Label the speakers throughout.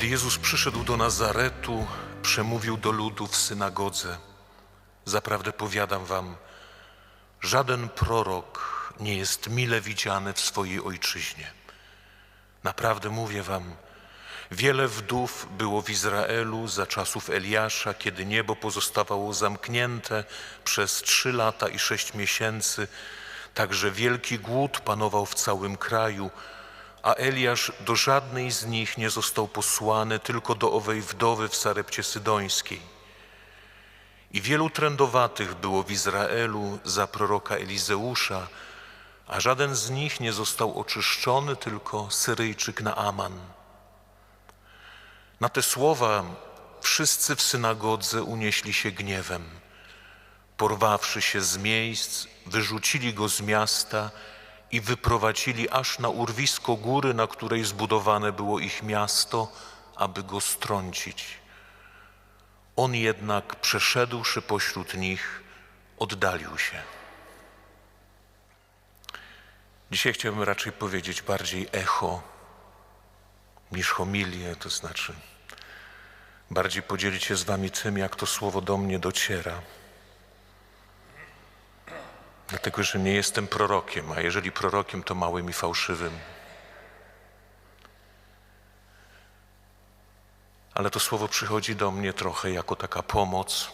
Speaker 1: Kiedy Jezus przyszedł do Nazaretu, przemówił do ludu w synagodze. Zaprawdę powiadam wam, żaden prorok nie jest mile widziany w swojej ojczyźnie. Naprawdę mówię wam, wiele wdów było w Izraelu za czasów Eliasza, kiedy niebo pozostawało zamknięte przez trzy lata i sześć miesięcy, także wielki głód panował w całym kraju, a Eliasz do żadnej z nich nie został posłany, tylko do owej wdowy w Sarepcie Sydońskiej. I wielu trędowatych było w Izraelu za proroka Elizeusza, a żaden z nich nie został oczyszczony, tylko Syryjczyk Naaman. Na te słowa wszyscy w synagodze unieśli się gniewem. Porwawszy się z miejsc, wyrzucili go z miasta i wyprowadzili aż na urwisko góry, na której zbudowane było ich miasto, aby go strącić. On jednak, przeszedłszy pośród nich, oddalił się. Dzisiaj chciałbym raczej powiedzieć bardziej echo niż homilię, to znaczy bardziej podzielić się z Wami tym, jak to słowo do mnie dociera. Dlatego, że nie jestem prorokiem, a jeżeli prorokiem, to małym i fałszywym. Ale to słowo przychodzi do mnie trochę jako taka pomoc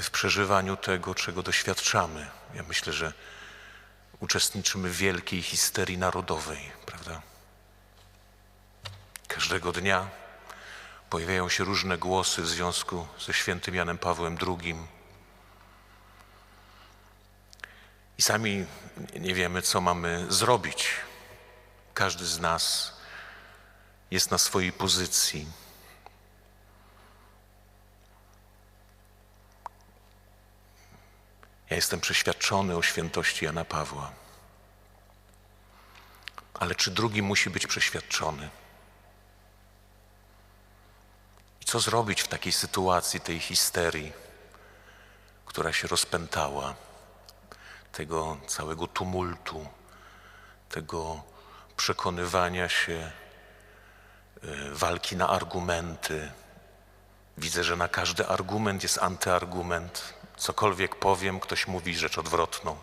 Speaker 1: w przeżywaniu tego, czego doświadczamy. Ja myślę, że uczestniczymy w wielkiej histerii narodowej, prawda? Każdego dnia pojawiają się różne głosy w związku ze świętym Janem Pawłem II. I sami nie wiemy, co mamy zrobić. Każdy z nas jest na swojej pozycji. Ja jestem przeświadczony o świętości Jana Pawła. Ale czy drugi musi być przeświadczony? I co zrobić w takiej sytuacji, tej histerii, która się rozpętała, tego całego tumultu, tego przekonywania się, y, walki na argumenty? Widzę, że na każdy argument jest antyargument. Cokolwiek powiem, ktoś mówi rzecz odwrotną.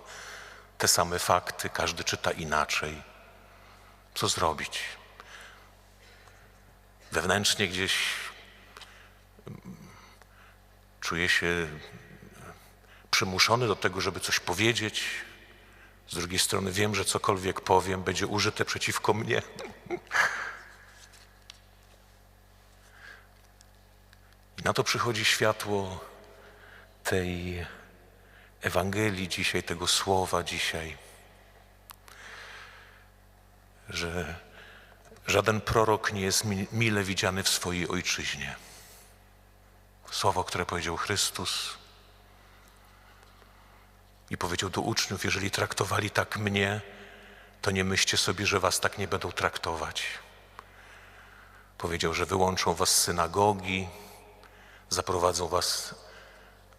Speaker 1: Te same fakty, każdy czyta inaczej. Co zrobić? Wewnętrznie gdzieś mm, czuję się przymuszony do tego, żeby coś powiedzieć. Z drugiej strony wiem, że cokolwiek powiem, będzie użyte przeciwko mnie. I na to przychodzi światło tej Ewangelii dzisiaj, tego słowa dzisiaj, że żaden prorok nie jest mi- mile widziany w swojej ojczyźnie. Słowo, które powiedział Chrystus i powiedział do uczniów, jeżeli traktowali tak mnie, to nie myślcie sobie, że was tak nie będą traktować. Powiedział, że wyłączą was z synagogi, zaprowadzą was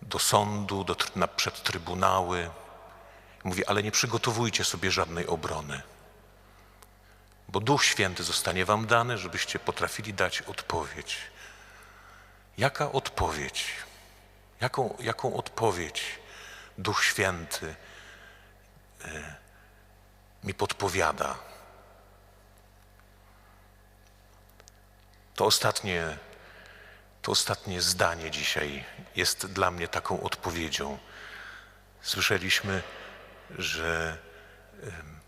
Speaker 1: do sądu, do, na, przed trybunały. Mówi, ale nie przygotowujcie sobie żadnej obrony, bo Duch Święty zostanie wam dany, żebyście potrafili dać odpowiedź. Jaka odpowiedź? Jaką, jaką odpowiedź Duch Święty e, mi podpowiada? To ostatnie to ostatnie zdanie dzisiaj jest dla mnie taką odpowiedzią. Słyszeliśmy, że em,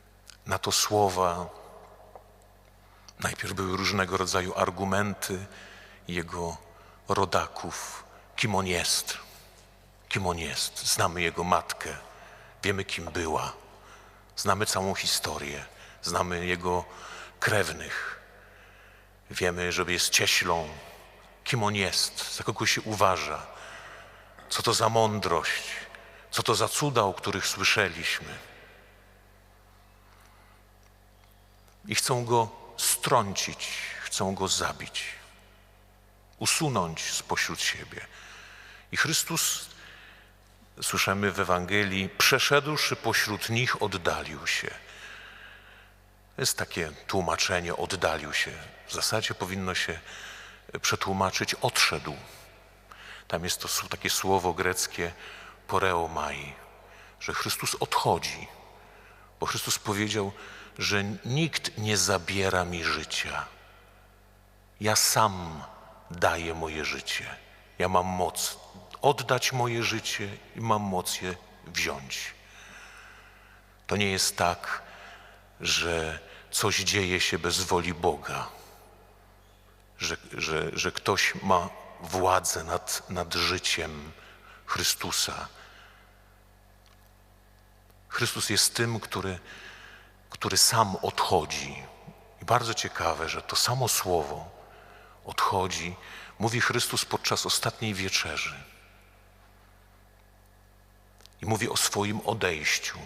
Speaker 1: na to słowa najpierw były różnego rodzaju argumenty jego rodaków, kim on jest, kim on jest. Znamy jego matkę, wiemy kim była, znamy całą historię, znamy jego krewnych, wiemy, że jest cieślą, kim on jest, za kogo się uważa, co to za mądrość, co to za cuda, o których słyszeliśmy. I chcą go strącić, chcą go zabić, usunąć spośród siebie. I Chrystus, słyszymy w Ewangelii, przeszedłszy pośród nich, oddalił się. jest takie tłumaczenie, oddalił się. W zasadzie powinno się przetłumaczyć odszedł. Tam jest to takie słowo greckie poreomai, że Chrystus odchodzi, bo Chrystus powiedział, że nikt nie zabiera mi życia. Ja sam daję moje życie. Ja mam moc oddać moje życie i mam moc je wziąć. To nie jest tak, że coś dzieje się bez woli Boga, że, że, że ktoś ma władzę nad, nad życiem Chrystusa. Chrystus jest tym, który, który sam odchodzi. I bardzo ciekawe, że to samo słowo odchodzi, mówi Chrystus podczas ostatniej wieczerzy. I mówi o swoim odejściu,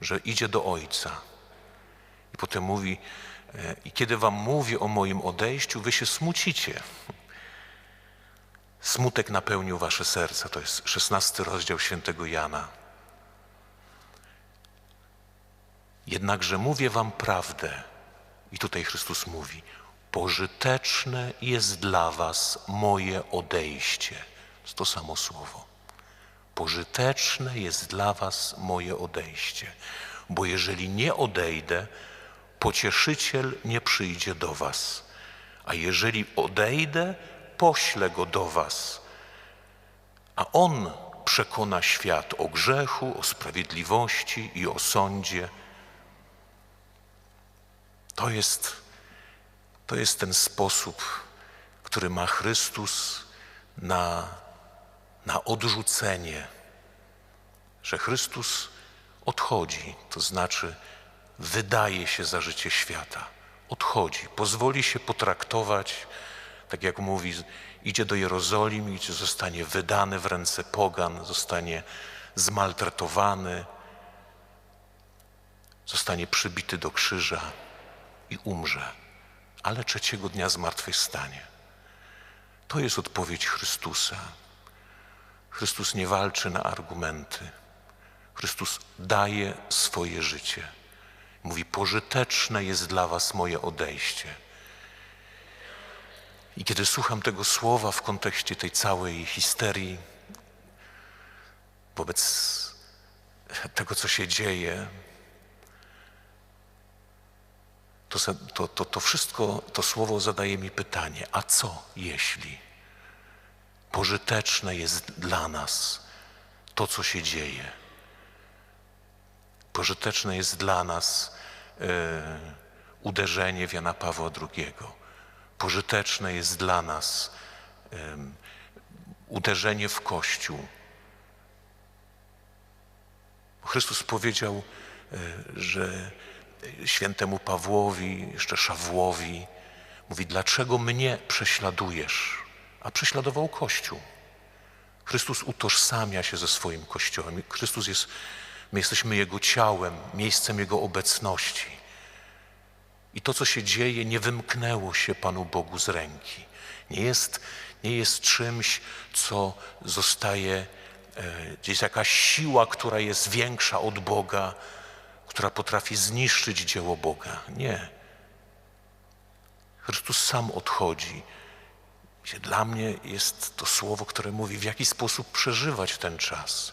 Speaker 1: że idzie do Ojca. I potem mówi, e, i kiedy wam mówię o moim odejściu, wy się smucicie. Smutek napełnił wasze serca. To jest szesnasty rozdział świętego Jana. Jednakże mówię wam prawdę. I tutaj Chrystus mówi, pożyteczne jest dla was moje odejście. To to samo słowo. Pożyteczne jest dla was moje odejście, bo jeżeli nie odejdę, pocieszyciel nie przyjdzie do was. A jeżeli odejdę, poślę go do was. A on przekona świat o grzechu, o sprawiedliwości i o sądzie. To jest, to jest ten sposób, który ma Chrystus na, na odrzucenie, że Chrystus odchodzi, to znaczy wydaje się za życie świata. Odchodzi, pozwoli się potraktować, tak jak mówi, idzie do Jerozolimy, zostanie wydany w ręce pogan, zostanie zmaltretowany, zostanie przybity do krzyża i umrze, ale trzeciego dnia zmartwychwstanie. To jest odpowiedź Chrystusa. Chrystus nie walczy na argumenty. Chrystus daje swoje życie. Mówi, pożyteczne jest dla was moje odejście. I kiedy słucham tego słowa w kontekście tej całej histerii, wobec tego, co się dzieje, to, to, to wszystko, to słowo zadaje mi pytanie, a co jeśli pożyteczne jest dla nas to, co się dzieje? Pożyteczne jest dla nas e, uderzenie w Jana Pawła II. Pożyteczne jest dla nas uderzenie w Kościół. Chrystus powiedział, e, że świętemu Pawłowi, jeszcze Szawłowi, mówi, dlaczego mnie prześladujesz? A prześladował Kościół. Chrystus utożsamia się ze swoim Kościołem. Chrystus jest, my jesteśmy Jego ciałem, miejscem Jego obecności. I to, co się dzieje, nie wymknęło się Panu Bogu z ręki. Nie jest, nie jest czymś, co zostaje, e, gdzieś jakaś siła, która jest większa od Boga, która potrafi zniszczyć dzieło Boga. Nie. Chrystus sam odchodzi. Wiecie, Dla mnie jest to słowo, które mówi, w jaki sposób przeżywać ten czas.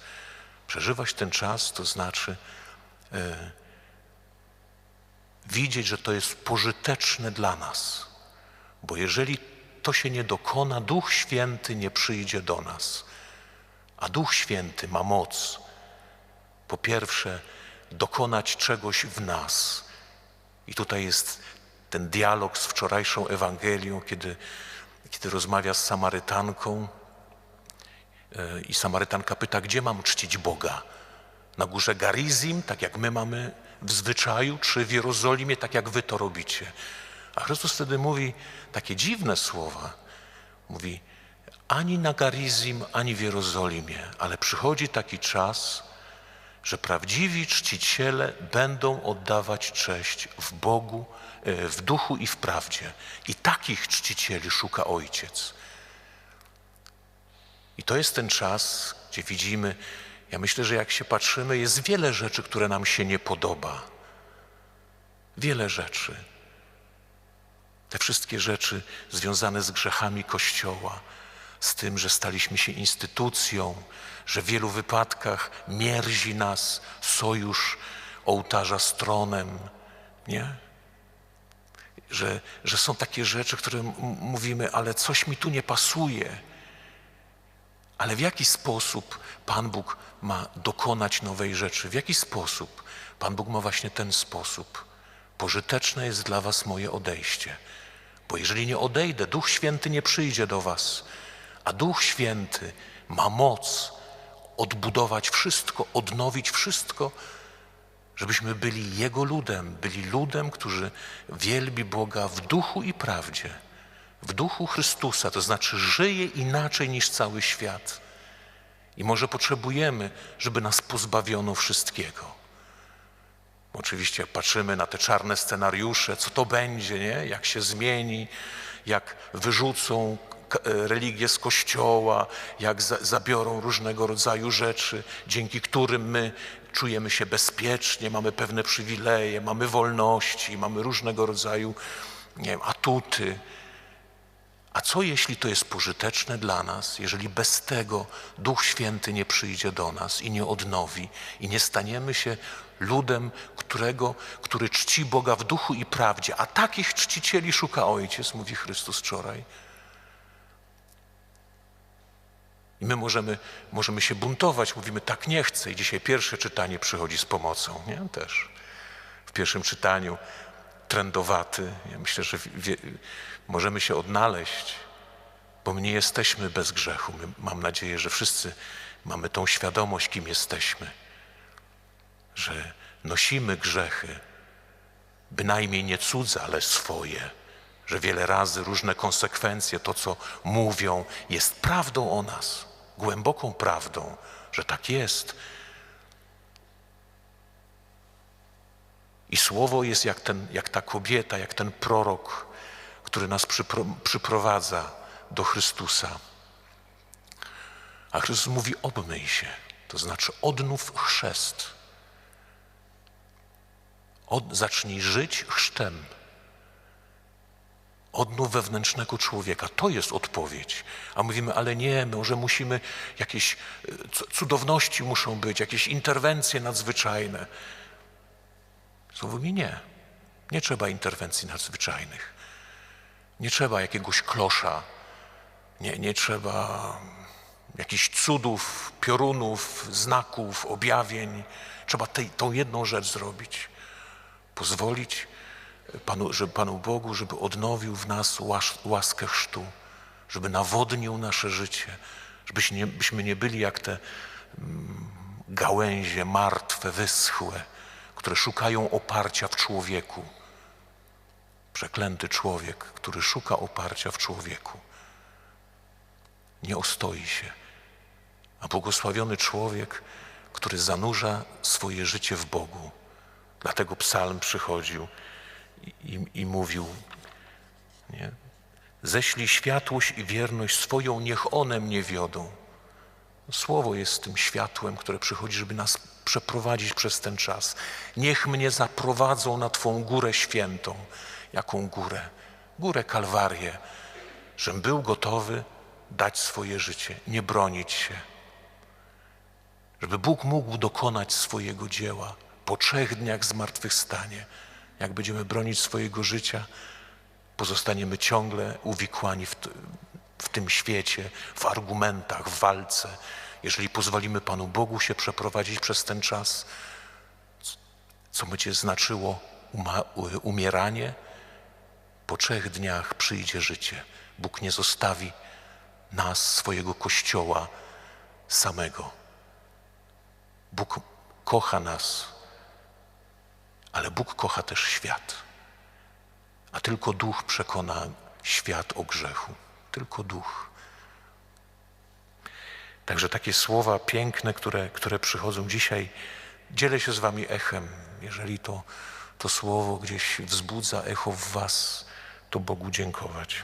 Speaker 1: Przeżywać ten czas to znaczy e, widzieć, że to jest pożyteczne dla nas. Bo jeżeli to się nie dokona, Duch Święty nie przyjdzie do nas. A Duch Święty ma moc, po pierwsze, dokonać czegoś w nas. I tutaj jest ten dialog z wczorajszą Ewangelią, kiedy, kiedy rozmawia z Samarytanką e, i Samarytanka pyta, gdzie mam czcić Boga? Na górze Garizim, tak jak my mamy w zwyczaju, czy w Jerozolimie, tak jak wy to robicie? A Chrystus wtedy mówi takie dziwne słowa. Mówi, ani na Garizim, ani w Jerozolimie, ale przychodzi taki czas, że prawdziwi czciciele będą oddawać cześć w Bogu, w duchu i w prawdzie. I takich czcicieli szuka Ojciec. I to jest ten czas, gdzie widzimy, ja myślę, że jak się patrzymy, jest wiele rzeczy, które nam się nie podoba. wiele rzeczy. Te wszystkie rzeczy związane z grzechami Kościoła, z tym, że staliśmy się instytucją, że w wielu wypadkach mierzi nas sojusz ołtarza z tronem, nie? Że, że są takie rzeczy, które mówimy, ale coś mi tu nie pasuje. Ale w jaki sposób Pan Bóg ma dokonać nowej rzeczy? W jaki sposób? Pan Bóg ma właśnie ten sposób. Pożyteczne jest dla Was moje odejście. Bo jeżeli nie odejdę, Duch Święty nie przyjdzie do Was. A Duch Święty ma moc odbudować wszystko, odnowić wszystko, żebyśmy byli Jego ludem, byli ludem, którzy wielbi Boga w duchu i prawdzie, w duchu Chrystusa, to znaczy żyje inaczej niż cały świat. I może potrzebujemy, żeby nas pozbawiono wszystkiego. Oczywiście patrzymy na te czarne scenariusze, co to będzie, nie? jak się zmieni, jak wyrzucą religię z kościoła, jak za, zabiorą różnego rodzaju rzeczy, dzięki którym my czujemy się bezpiecznie, mamy pewne przywileje, mamy wolności, mamy różnego rodzaju nie wiem, atuty. A co jeśli to jest pożyteczne dla nas, jeżeli bez tego Duch Święty nie przyjdzie do nas i nie odnowi i nie staniemy się ludem, którego, który czci Boga w duchu i prawdzie, a takich czcicieli szuka Ojciec, mówi Chrystus wczoraj. I my możemy, możemy się buntować, mówimy tak nie chcę i dzisiaj pierwsze czytanie przychodzi z pomocą, nie? Też. W pierwszym czytaniu trendowaty. Ja myślę, że wie, możemy się odnaleźć, bo my nie jesteśmy bez grzechu. My, mam nadzieję, że wszyscy mamy tą świadomość, kim jesteśmy, że nosimy grzechy, bynajmniej nie cudze, ale swoje, że wiele razy różne konsekwencje, to co mówią, jest prawdą o nas, głęboką prawdą, że tak jest. I słowo jest jak, ten, jak ta kobieta, jak ten prorok, który nas przypro, przyprowadza do Chrystusa. A Chrystus mówi: obmyj się, to znaczy odnów chrzest. Od, zacznij żyć chrztem. Odnów wewnętrznego człowieka. To jest odpowiedź. A mówimy, ale nie, może musimy, jakieś e, cu- cudowności muszą być, jakieś interwencje nadzwyczajne. Słowo mi nie. Nie trzeba interwencji nadzwyczajnych. Nie trzeba jakiegoś klosza. Nie, nie trzeba jakichś cudów, piorunów, znaków, objawień. Trzeba tej, tą jedną rzecz zrobić. Pozwolić Panu, żeby Panu Bogu, żeby odnowił w nas łas, łaskę chrztu, żeby nawodnił nasze życie, żebyśmy nie, byśmy nie byli jak te mm, gałęzie martwe, wyschłe, które szukają oparcia w człowieku. Przeklęty człowiek, który szuka oparcia w człowieku, nie ostoi się. A błogosławiony człowiek, który zanurza swoje życie w Bogu. Dlatego psalm przychodził i, i, mówił, nie? ześlij światłość i wierność swoją, niech one mnie wiodą. Słowo jest tym światłem, które przychodzi, żeby nas przeprowadzić przez ten czas. Niech mnie zaprowadzą na Twą górę świętą. Jaką górę? Górę Kalwarię, żebym był gotowy dać swoje życie, nie bronić się. Żeby Bóg mógł dokonać swojego dzieła po trzech dniach zmartwychwstanie. Jak będziemy bronić swojego życia, pozostaniemy ciągle uwikłani w, w tym świecie, w argumentach, w walce. Jeżeli pozwolimy Panu Bogu się przeprowadzić przez ten czas, co będzie znaczyło umieranie, po trzech dniach przyjdzie życie. Bóg nie zostawi nas, swojego Kościoła samego. Bóg kocha nas, ale Bóg kocha też świat. A tylko duch przekona świat o grzechu. Tylko duch. Także takie słowa piękne, które, które przychodzą dzisiaj, dzielę się z Wami echem. Jeżeli to, to słowo gdzieś wzbudza echo w Was, to Bogu dziękować.